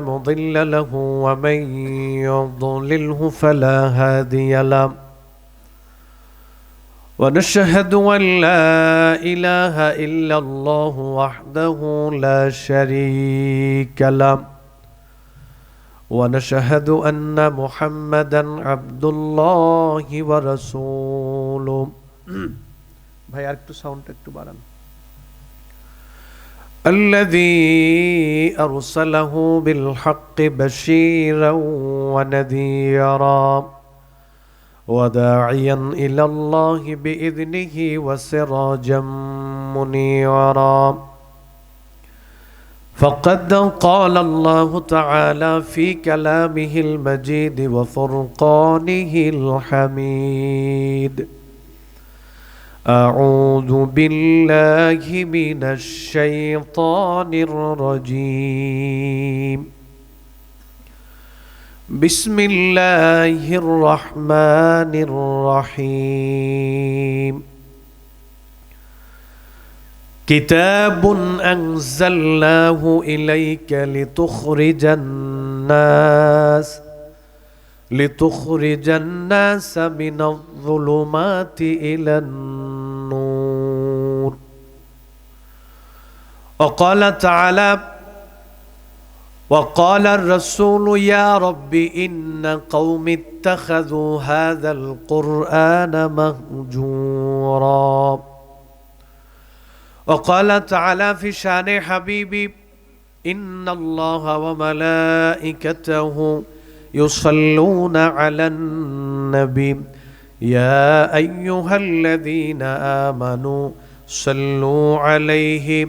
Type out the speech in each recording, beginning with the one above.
مضل له ومن يضلله فلا هادي له ونشهد ان لا اله الا الله وحده لا شريك له ونشهد ان محمدا عبد الله ورسوله ভাই আর একটু সাউন্ডটা একটু বাড়ান الذي أرسله بالحق بشيرا ونذيرا وداعيا إلى الله بإذنه وسراجا منيرا. فقد قال الله تعالى في كلامه المجيد وفرقانه الحميد. أعوذ بالله من الشيطان الرجيم. بسم الله الرحمن الرحيم. كتاب أنزلناه إليك لتخرج الناس لتخرج الناس من الظلمات إلى النور وقال تعالى وقال الرسول يا رب إن قوم اتخذوا هذا القرآن مهجورا. وقال تعالى في شان حبيبي إن الله وملائكته يصلون على النبي. يا أيها الذين آمنوا صلوا عليه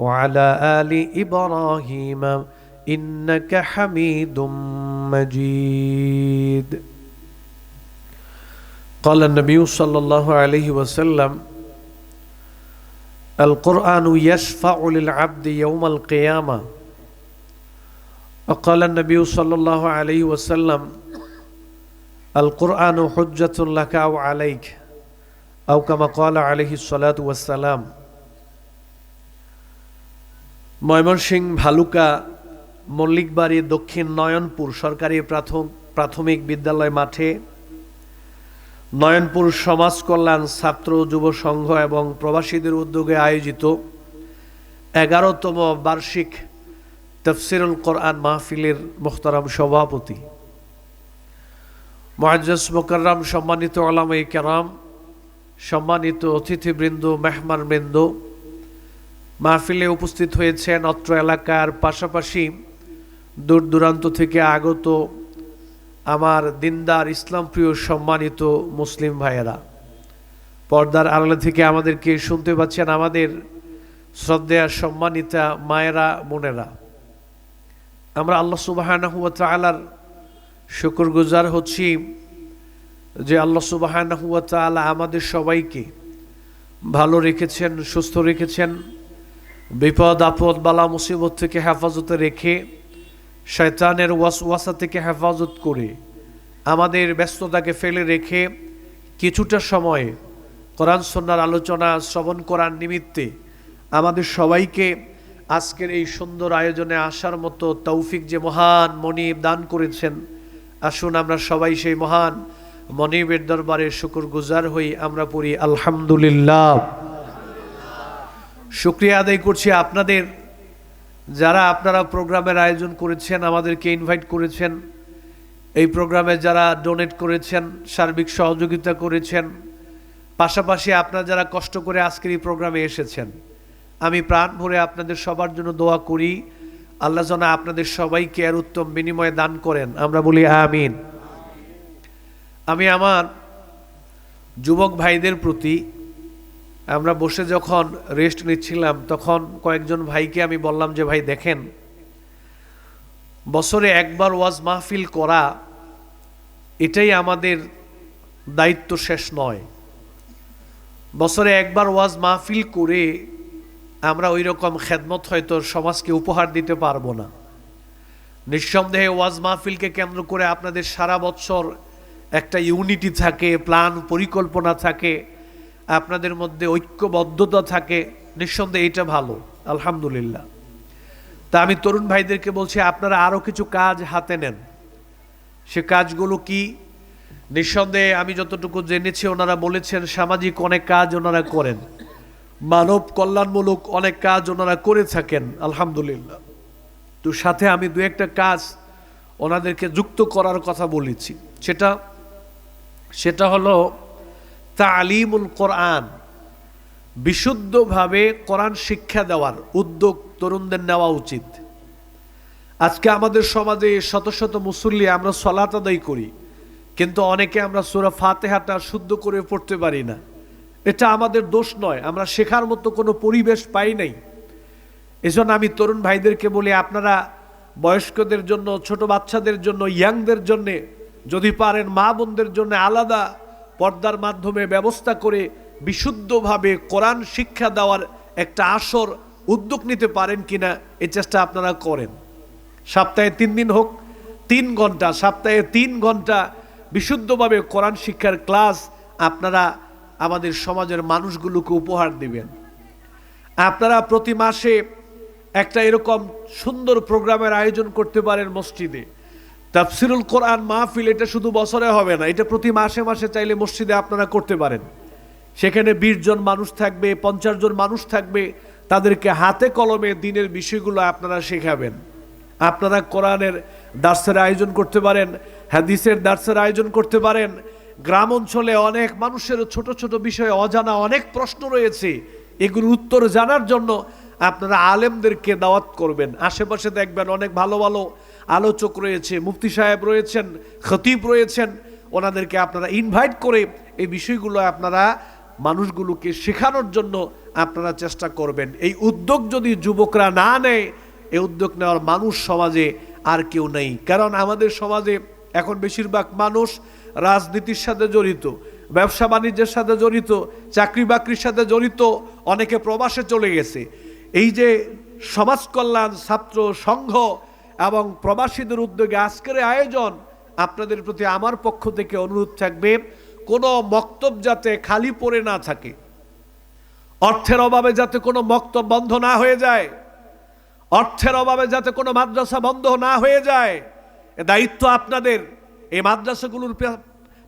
وعلى آل إبراهيم إنك حميد مجيد. قال النبي صلى الله عليه وسلم القرآن يشفع للعبد يوم القيامة. وقال النبي صلى الله عليه وسلم القرآن حجة لك أو عليك أو كما قال عليه الصلاة والسلام. ময়মনসিংহ ভালুকা মল্লিকবাড়ি দক্ষিণ নয়নপুর সরকারি প্রাথমিক বিদ্যালয় মাঠে নয়নপুর সমাজ কল্যাণ ছাত্র যুব সংঘ এবং প্রবাসীদের উদ্যোগে আয়োজিত এগারোতম বার্ষিক তফসিরুল কোরআন মাহফিলের মোখতারাম সভাপতি। মহাজাস মোকাররাম সম্মানিত আলামাই কেরাম, সম্মানিত অতিথিবৃন্দ মেহমান বৃন্দ মাহফিলে উপস্থিত হয়েছেন অত্র এলাকার পাশাপাশি দূর দূরান্ত থেকে আগত আমার দিনদার ইসলাম প্রিয় সম্মানিত মুসলিম ভাইয়েরা। পর্দার আড়ালে থেকে আমাদেরকে শুনতে পাচ্ছেন আমাদের শ্রদ্ধেয়া সম্মানিতা মায়েরা, বোনেরা। আমরা আল্লাহ সুবাহানাহু তালার শুকর গুজার হচ্ছি যে আল্লাহ তালা আমাদের সবাইকে ভালো রেখেছেন, সুস্থ রেখেছেন বিপদ, আপদ, বালা, মুসিবত থেকে হেফাজতে রেখে, শয়তানের ওয়াসওয়াসা থেকে হেফাজত করে, আমাদের ব্যস্ততাকে ফেলে রেখে কিছুটা সময় কোরআন সন্ন্যার আলোচনা, শ্রবণ করার নিমিত্তে আমাদের সবাইকে আজকের এই সুন্দর আয়োজনে আসার মতো তৌফিক যে মহান মনিব দান করেছেন, আসুন আমরা সবাই সেই মহান মনিবের দরবারে শুকুর গুজার হই, আমরা পড়ি আলহামদুলিল্লাহ। শুক্রিয়া আদায় করছি আপনাদের। যারা আপনারা প্রোগ্রামের আয়োজন করেছেন, আমাদেরকে ইনভাইট করেছেন, এই প্রোগ্রামে যারা ডোনেট করেছেন, সার্বিক সহযোগিতা করেছেন, পাশাপাশি আপনারা যারা কষ্ট করে আজকের এই প্রোগ্রামে এসেছেন, আমি প্রাণ ভরে আপনাদের সবার জন্য দোয়া করি। আল্লাহ যেন আপনাদের সবাইকে আর উত্তম বিনিময়ে দান করেন। আমরা বলি আমিন। আমি আমার যুবক ভাইদের প্রতি আমরা বসে যখন রেস্ট নিচ্ছিলাম, তখন কয়েকজন ভাইকে আমি বললাম যে, ভাই, দেখেন, বছরে একবার ওয়াজ মাহফিল করা, এটাই আমাদের দায়িত্ব শেষ নয়। বছরে একবার ওয়াজ মাহফিল করে আমরা ওই রকম খেদমত হয়তো সমাজকে উপহার দিতে পারব না। নিঃসন্দেহে ওয়াজ মাহফিলকে কেন্দ্র করে আপনাদের সারা বছর একটা ইউনিটি থাকে প্ল্যান পরিকল্পনা থাকে। আপনাদের মধ্যে ঐক্যবদ্ধতা থাকে, নিঃসন্দেহে এটা ভালো, আলহামদুলিল্লাহ। তা আমি তরুণ ভাইদেরকে বলছি, আপনারা আরও কিছু কাজ হাতে নেন। সে কাজগুলো কি? নিঃসন্দেহে আমি যতটুকু জেনেছি, ওনারা বলেছেন সামাজিক অনেক কাজ ওনারা করেন। মানব কল্যাণমূলক অনেক কাজ ওনারা করে থাকেন, আলহামদুলিল্লাহ। তো সাথে আমি দু একটা কাজ ওনাদেরকে যুক্ত করার কথা বলেছি। সেটা সেটা হলো তালিমুল কোরআন, বিশুদ্ধভাবে কোরআন শিক্ষা দেওয়ার উদ্যোগ তরুণদের নেওয়া উচিত। আজকে আমাদের সমাজে শত শত মুসল্লি আমরা সলাত আদায় করি, কিন্তু অনেকে আমরা সুরা ফাতেহাটা শুদ্ধ করে পড়তে পারি না। এটা আমাদের দোষ নয়, আমরা শেখার মতো কোনো পরিবেশ পাই নাই। এজন্য আমি তরুণ ভাইদেরকে বলি, আপনারা বয়স্কদের জন্য, ছোট বাচ্চাদের জন্য, ইয়াংদের জন্যে, যদি পারেন মা বোনদের জন্য আলাদা পর্দার মাধ্যমে ব্যবস্থা করে বিশুদ্ধভাবে কোরআন শিক্ষা দেওয়ার একটা আসর উদ্যোগ নিতে পারেন কিনা এ চেষ্টা আপনারা করেন। সপ্তাহে তিন দিন হোক, তিন ঘণ্টা, সপ্তাহে তিন ঘণ্টা বিশুদ্ধভাবে কোরআন শিক্ষার ক্লাস আপনারা আমাদের সমাজের মানুষগুলোকে উপহার দিবেন। আপনারা প্রতি মাসে একটা এরকম সুন্দর প্রোগ্রামের আয়োজন করতে পারেন মসজিদে। তাফসিরুল কোরআন মাহফিল, এটা শুধু বছরে হবে না, এটা প্রতি মাসে মাসে চাইলে মসজিদে আপনারা করতে পারেন। সেখানে বিশ জন মানুষ থাকবে, পঞ্চাশ জন মানুষ থাকবে, তাদেরকে হাতে কলমে দিনের বিষয়গুলো আপনারা শেখাবেন। আপনারা কোরআনের দার্সের আয়োজন করতে পারেন, হাদিসের দার্সের আয়োজন করতে পারেন। গ্রাম অঞ্চলে অনেক মানুষের ছোট ছোট বিষয়ে অজানা অনেক প্রশ্ন রয়েছে। এগুলোর উত্তর জানার জন্য আপনারা আলেমদেরকে দাওয়াত করবেন। আশেপাশে দেখবেন অনেক ভালো ভালো আলোচক রয়েছে, মুফতি সাহেব রয়েছেন, খতিব রয়েছেন। ওনাদেরকে আপনারা ইনভাইট করে এই বিষয়গুলো আপনারা, মানুষগুলোকে শেখানোর জন্য আপনারা চেষ্টা করবেন। এই উদ্যোগ যদি যুবকরা না নেয় এই উদ্যোগ নেওয়ার মানুষ সমাজে আর কেউ নেই। কারণ আমাদের সমাজে এখন বেশিরভাগ মানুষ রাজনীতির সাথে জড়িত, ব্যবসা বাণিজ্যের সাথে জড়িত, চাকরি বাকরির সাথে জড়িত, অনেকে প্রবাসে চলে গেছে। এই যে সমাজ কল্যাণ ছাত্র সংঘ এবং প্রবাসীদের উদ্যোগে আজকের আয়োজন আপনাদের প্রতি আমার পক্ষ থেকে অনুরোধ থাকবে, কোনো মক্তব যাতে খালি পড়ে না থাকে, অর্থের অভাবে যাতে কোনো মক্তব বন্ধ না হয়ে যায়, অর্থের অভাবে যাতে কোনো মাদ্রাসা বন্ধ না হয়ে যায় দায়িত্ব আপনাদের। এই মাদ্রাসাগুলোর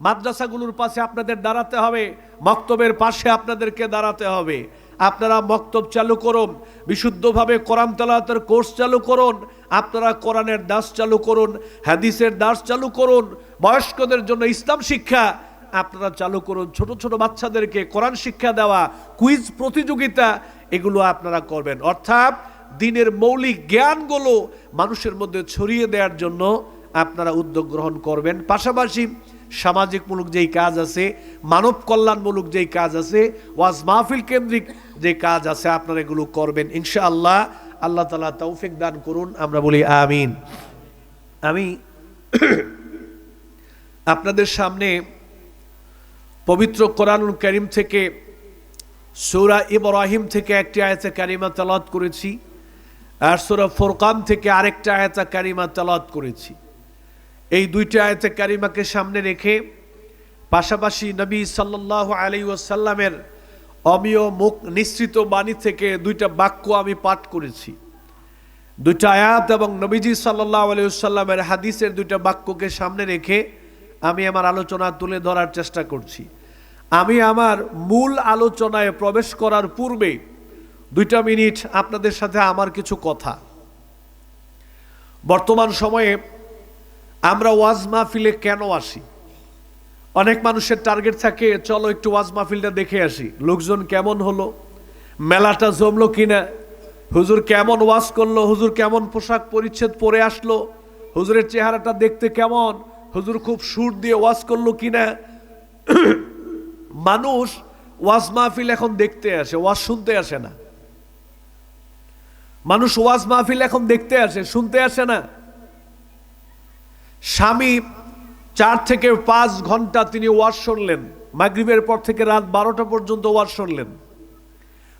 মাদ্রাসাগুলোর পাশে আপনাদের দাঁড়াতে হবে, মক্তবের পাশে আপনাদেরকে দাঁড়াতে হবে। আপনারা মক্তব চালু করুন, বিশুদ্ধভাবে কোরআন তালাতের কোর্স চালু করুন, আপনারা কোরআনের দাস চালু করুন, হাদিসের দাস চালু করুন, বয়স্কদের জন্য ইসলাম শিক্ষা, আপনারা চালু করুন, ছোট ছোট বাচ্চাদেরকে কোরআন শিক্ষা দেওয়া, কুইজ প্রতিযোগিতা, এগুলো আপনারা করবেন। অর্থাৎ দিনের মৌলিক জ্ঞানগুলো মানুষের মধ্যে ছড়িয়ে দেওয়ার জন্য আপনারা উদ্যোগ গ্রহণ করবেন। পাশাপাশি সামাজিকমূলক যেই কাজ আছে, মানব কল্যাণমূলক যেই কাজ আছে, ওয়াজ মাহফিল কেন্দ্রিক যে কাজ আছে, আপনারা এগুলো করবেন। ইনশাআল্লাহ আল্লাহ তালা তৌফিক দান করুন, আমরা বলি আমিন। আমি আপনাদের সামনে পবিত্র কোরআনুল করিম থেকে, সৌরা ইব্রাহিম থেকে একটি আয়তা কারিমা তালাত করেছি, আর সৌরা ফোরকান থেকে আরেকটা আয়তা কারিমা তালাত করেছি। এই দুইটা আয়তে কারিমাকে সামনে রেখে পাশাপাশি নবী সাল্লাহ আলী ওয়াসাল্লামের অমীয় মুখ নিঃসৃত বাণী থেকে দুইটা বাক্য আমি পাঠ করেছি। দুইটা আয়াত এবং নবীজি সাল্লাহ আলিয়াল্লামের হাদিসের দুইটা বাক্যকে সামনে রেখে আমি আমার আলোচনা তুলে ধরার চেষ্টা করছি। আমি আমার মূল আলোচনায় প্রবেশ করার পূর্বে দুইটা মিনিট আপনাদের সাথে আমার কিছু কথা। বর্তমান সময়ে আমরা ওয়াজ মাহফিলে কেন আসি? অনেক মানুষের টার্গেট থাকে, চলো একটু ওয়াজ মাহফিলটা দেখে আসি। লোকজন কেমন হলো? মেলাটা জমলো কিনা? হুজুর কেমন ওয়াজ করল? হুজুর কেমন পোশাক পরিচ্ছেদ পরে আসলো? হুজুরের চেহারাটা দেখতে কেমন? হুজুর খুব সুর দিয়ে ওয়াজ করল কিনা? মানুষ ওয়াজ মাহফিল এখন দেখতে আসে, ওয়াজ শুনতে আসে না। মানুষ ওয়াজ মাহফিল এখন দেখতে আসে, শুনতে আসে না। স্বামী চার থেকে পাঁচ ঘণ্টা তিনি ওয়াজ শুনলেন। মাগরিবের পর থেকে রাত বারোটা পর্যন্ত ওয়াজ শুনলেন।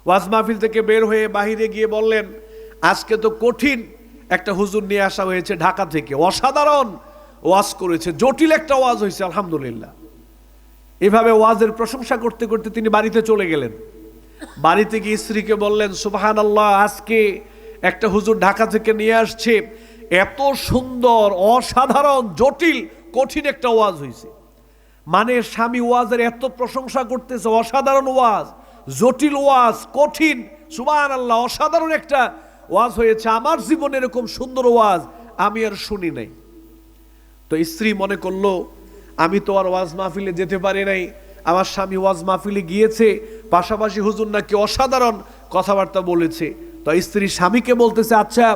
ওয়াজ মাহফিল থেকে বের হয়ে বাহিরে গিয়ে বললেন, আজকে তো কঠিন একটা হুজুর নিয়ে আসা হয়েছে ঢাকা থেকে। অসাধারণ ওয়াজ করেছে, জটিল একটা ওয়াজ হয়েছে, আলহামদুলিল্লাহ। এভাবে ওয়াজের প্রশংসা করতে করতে তিনি বাড়িতে চলে গেলেন। বাড়িতে গিয়ে স্ত্রীকে বললেন সুবাহান আল্লাহ আজকে একটা হুজুর ঢাকা থেকে নিয়ে আসছে। এত সুন্দর, অসাধারণ, জটিল, কঠিন একটা ওয়াজ হয়েছে মানে স্বামী ওয়াজের এত প্রশংসা করতেছে, অসাধারণ ওয়াজ, জটিল ওয়াজ, কঠিন সুবাহান আল্লাহ অসাধারণ একটা ওয়াজ হয়েছে। আমার জীবনে এরকম সুন্দর ওয়াজ আমি আর শুনি নাই। তো স্ত্রী মনে করল, আমি তো আর ওয়াজ মাহফিলে যেতে পারি নাই, আমার স্বামী ওয়াজ মাহফিলে গিয়েছে, পাশাপাশি হুজুর নাকি অসাধারণ কথাবার্তা বলেছে। তো স্ত্রী স্বামীকে বলতেছে আচ্ছা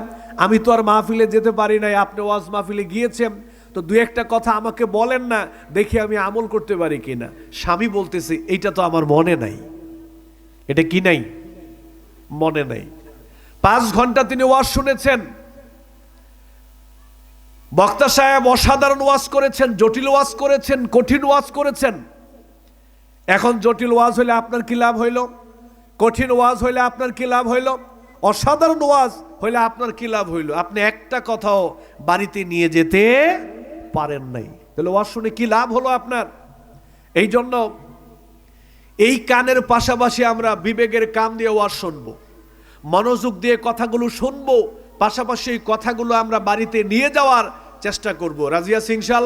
আমি তো আর মাহফিলে যেতে পারি নাই, আপনি ওয়াজ মাহফিলে গিয়েছেন, তো দু একটা কথা আমাকে বলেন না, দেখি আমি আমল করতে পারি কি না স্বামী বলতেছে, এইটা তো আমার মনে নাই। এটা কি নাই? মনে নাই। পাঁচ ঘণ্টা তিনি ওয়াজ শুনেছেন। বক্তা সাহেব অসাধারণ ওয়াজ করেছেন, জটিল ওয়াজ করেছেন, কঠিন ওয়াজ করেছেন। এখন জটিল ওয়াজ হইলে আপনার কি লাভ হইল? কঠিন ওয়াজ হইলে আপনার কি লাভ হইল? অসাধারণ ওয়াজ। হইলে আপনার কি লাভ হইল? আপনি একটা কথাও বাড়িতে নিয়ে যেতে পারেন নাই। তাহলে ওয়াজ শুনে কি লাভ হলো আপনার? এই জন্য এই কানের পাশাপাশি আমরা বিবেকের কান দিয়ে ওয়াজ শুনব। মনোযোগ দিয়ে কথাগুলো শুনব। পাশাপাশি কথাগুলো আমরা বাড়িতে নিয়ে যাওয়ার চেষ্টা করব। রাজিয়া সিংশাল